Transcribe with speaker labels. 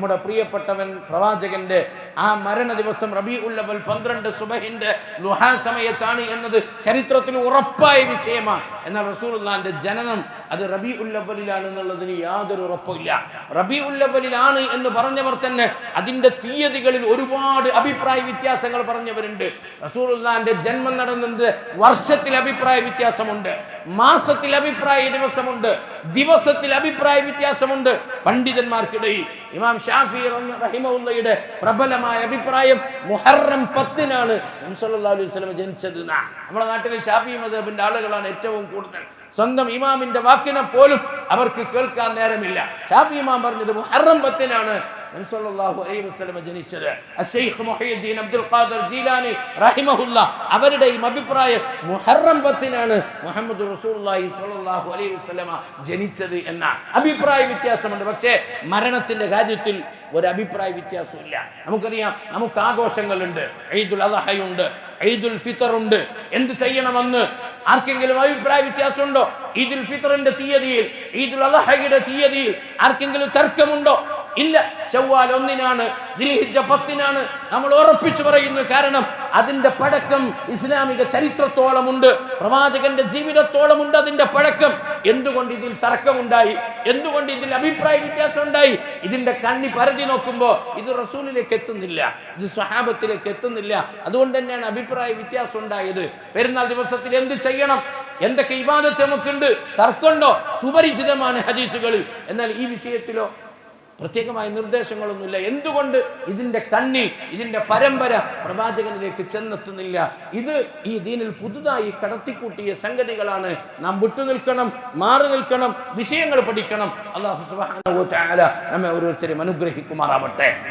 Speaker 1: നമ്മുടെ പ്രിയപ്പെട്ടവൻ പ്രവാചകന്റെ ആ മരണ ദിവസം റബി ഉള്ളവൽ പന്ത്രണ്ട് സുബഹിന്റെ ലുഹാ സമയത്താണ് എന്നത് ചരിത്രത്തിൽ ഉറപ്പായ വിഷയമാണ്. എന്നാൽ റസൂലുള്ളാന്റെ ജനനം അത് റബി ഉല്ലവലിലാണ് എന്നുള്ളതിന് യാതൊരു ഉറപ്പില്ല റബി ഉല്ലവലിലാണ് എന്ന് പറഞ്ഞവർ തന്നെ അതിന്റെ തീയതികളിൽ ഒരുപാട് അഭിപ്രായ വ്യത്യാസങ്ങൾ പറഞ്ഞവരുണ്ട്. റസൂലുള്ളാന്റെ ജന്മം നടന്നത് വർഷത്തിൽ അഭിപ്രായ വ്യത്യാസമുണ്ട്. മാസത്തിൽ അഭിപ്രായ ദിവസമുണ്ട്. ദിവസത്തിൽ അഭിപ്രായ വ്യത്യാസമുണ്ട്. പണ്ഡിതന്മാർക്കിടയിൽ ഇമാം ഷാഫി റഹിമുള്ളയുടെ പ്രബലമായ അഭിപ്രായം. മുഹറം പത്തിനാണ് നബി സല്ലല്ലാഹു അലൈഹി ജനിച്ചത്. നമ്മുടെ നാട്ടിലെ ഷാഫി മദബിന്റെ ആളുകളാണ് ഏറ്റവും കൂടുതൽ. സ്വന്തം ഇമാമിന്റെ വാക്കിനെ പോലും അവർക്ക് കേൾക്കാൻ നേരമില്ല. ഷാഫി ഇമാം പറഞ്ഞത് മുഹറം പത്തിനാണ് ജനിച്ചത്. അബ്ദുൽ ജീലാനി അവരുടെയും അഭിപ്രായം മുഹറം പത്തിനാണ് മുഹമ്മദ് അലൈഹി ജനിച്ചത് എന്ന. അഭിപ്രായ വ്യത്യാസമുണ്ട്. പക്ഷേ മരണത്തിന്റെ കാര്യത്തിൽ ഒരു അഭിപ്രായ വ്യത്യാസമില്ല നമുക്കറിയാം നമുക്ക് ആഘോഷങ്ങളുണ്ട്. ഈദുൽ അലഹയുണ്ട് ഈദുൽ ഫിത്തർ ഉണ്ട് എന്ത് ചെയ്യണമെന്ന് ആർക്കെങ്കിലും അഭിപ്രായ വ്യത്യാസമുണ്ടോ? ഈദുൽ ഫിത്തറിന്റെ തീയതിയിൽ ഈദുൽ അലഹയുടെ തീയതിയിൽ ആർക്കെങ്കിലും തർക്കമുണ്ടോ? ഇല്ല. ചൊവ്വാൽ ഒന്നിനാണ് ദിൽഹിജ പത്തിനാണ്. നമ്മൾ ഉറപ്പിച്ചു പറയുന്നു കാരണം അതിന്റെ പഴക്കം ഇസ്ലാമിക ചരിത്രത്തോളമുണ്ട്. പ്രവാചകന്റെ ജീവിതത്തോളമുണ്ട് അതിന്റെ പഴക്കം. എന്തുകൊണ്ട് ഇതിൽ തർക്കമുണ്ടായി? എന്തുകൊണ്ട് ഇതിൽ അഭിപ്രായ വ്യത്യാസം ഉണ്ടായി ഇതിന്റെ കണ്ണി പരതി നോക്കുമ്പോൾ ഇത് റസൂലിലേക്ക് എത്തുന്നില്ല ഇത് സ്വഹാബത്തിലേക്ക് എത്തുന്നില്ല. അതുകൊണ്ട് തന്നെയാണ് അഭിപ്രായ വ്യത്യാസം ഉണ്ടായത് പെരുന്നാൾ ദിവസത്തിൽ എന്ത് ചെയ്യണം? എന്തൊക്കെ ഇബാദത്ത് നമുക്കുണ്ട്? തർക്കമുണ്ടോ? സുപരിചിതമാണ് ഹദീസുകളിൽ. എന്നാൽ ഈ വിഷയത്തിലോ പ്രത്യേകമായ നിർദ്ദേശങ്ങളൊന്നുമില്ല. എന്തുകൊണ്ട് ഇതിന്റെ കണ്ണി ഇതിന്റെ പരമ്പര പ്രവാചകനിലേക്ക് ചെന്നെത്തുന്നില്ല? ഇത് ഈ ദീനിൽ പുതുതായി കടത്തിക്കൂട്ടിയ സംഗതികളാണ്. നാം വിട്ടുനിൽക്കണം മാറി നിൽക്കണം വിഷയങ്ങൾ പഠിക്കണം. അള്ളാഹു നമ്മെ ഓരോരുത്തരെയും അനുഗ്രഹിക്കുമാറാവട്ടെ.